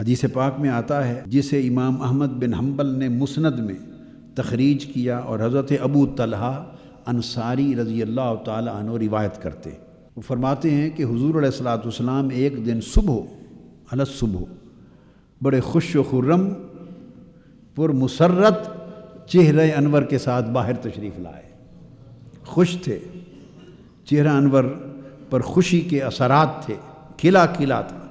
حدیث پاک میں آتا ہے، جسے امام احمد بن حنبل نے مسند میں تخریج کیا اور حضرت ابو طلحہ انصاری رضی اللہ تعالی عنہ روایت کرتے۔ وہ فرماتے ہیں کہ حضور علیہ السلاۃ والسلام ایک دن صبح علت صبح بڑے خوش و خرم، پر مسرت چہرہ انور کے ساتھ باہر تشریف لائے۔ خوش تھے۔ چہرہ انور پر خوشی کے اثرات تھے۔ کھلا کھلا تھا۔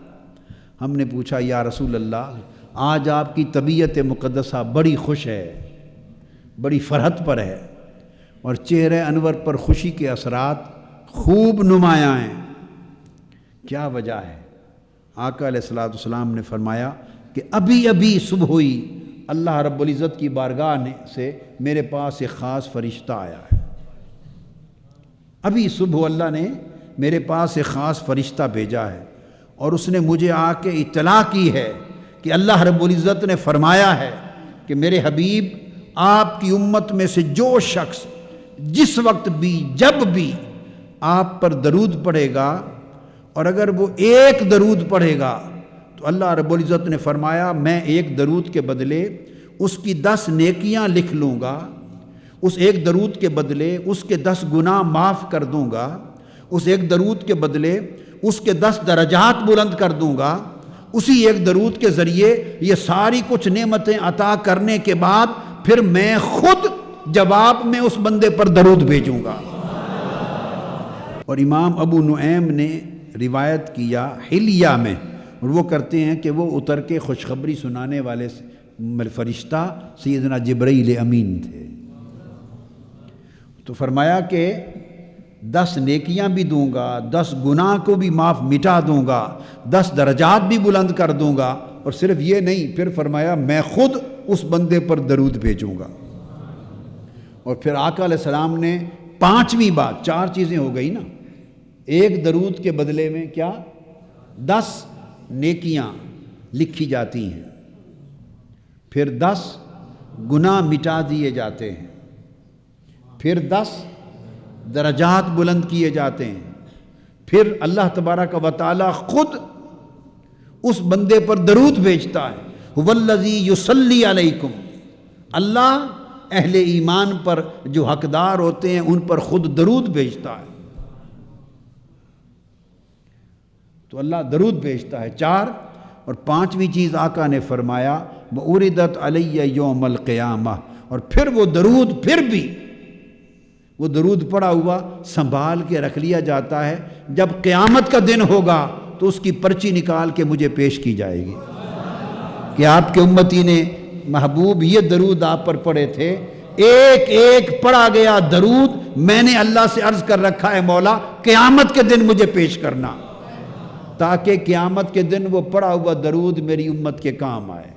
ہم نے پوچھا، یا رسول اللہ، آج آپ کی طبیعت مقدسہ بڑی خوش ہے، بڑی فرحت پر ہے اور چہرہ انور پر خوشی کے اثرات خوب نمایاں ہیں۔ کیا وجہ ہے؟ آقا علیہ السلاۃ والسلام نے فرمایا کہ ابھی ابھی صبح ہوئی، اللہ رب العزت کی بارگاہ نے سے میرے پاس ایک خاص فرشتہ آیا ہے۔ ابھی صبح اللہ نے میرے پاس ایک خاص فرشتہ بھیجا ہے۔ اور اس نے مجھے آ کے اطلاع کی ہے کہ اللہ رب العزت نے فرمایا ہے کہ میرے حبیب، آپ کی امت میں سے جو شخص جس وقت بھی، جب بھی آپ پر درود پڑھے گا، اور اگر وہ ایک درود پڑھے گا، تو اللہ رب العزت نے فرمایا، میں ایک درود کے بدلے اس کی دس نیکیاں لکھ لوں گا، اس ایک درود کے بدلے اس کے دس گناہ معاف کر دوں گا، اس ایک درود کے بدلے اس کے دس درجات بلند کر دوں گا، اسی ایک درود کے ذریعے یہ ساری کچھ نعمتیں عطا کرنے کے بعد پھر میں خود جواب میں اس بندے پر درود بھیجوں گا۔ اور امام ابو نعیم نے روایت کیا حلیہ میں، اور وہ کرتے ہیں کہ وہ اتر کے خوشخبری سنانے والے فرشتہ سیدنا جبرائیل امین تھے۔ تو فرمایا کہ دس نیکیاں بھی دوں گا، دس گناہ کو بھی معاف مٹا دوں گا، دس درجات بھی بلند کر دوں گا۔ اور صرف یہ نہیں، پھر فرمایا، میں خود اس بندے پر درود بھیجوں گا۔ اور پھر آقا علیہ السلام نے پانچویں بات، چار چیزیں ہو گئی نا۔ ایک درود کے بدلے میں کیا؟ دس نیکیاں لکھی جاتی ہیں۔ پھر دس گناہ مٹا دیے جاتے ہیں۔ پھر دس درجات بلند کیے جاتے ہیں۔ پھر اللہ تبارہ کا وطالعہ خود اس بندے پر درود بھیجتا ہے۔ ولزی یوسلی علیکم اللہ اہل ایمان پر جو حقدار ہوتے ہیں ان پر خود درود بھیجتا ہے۔ تو اللہ درود بھیجتا ہے چار۔ اور پانچویں چیز آقا نے فرمایا وہ اردت علیہ یوم القیامہ اور پھر وہ درود پھر بھی وہ درود پڑا ہوا سنبھال کے رکھ لیا جاتا ہے۔ جب قیامت کا دن ہوگا تو اس کی پرچی نکال کے مجھے پیش کی جائے گی۔ کہ آپ کے امتی نے محبوب یہ درود آپ پر پڑے تھے۔ ایک ایک پڑا گیا درود۔ میں نے اللہ سے عرض کر رکھا ہے مولا، قیامت کے دن مجھے پیش کرنا۔ تاکہ قیامت کے دن وہ پڑا ہوا درود میری امت کے کام آئے۔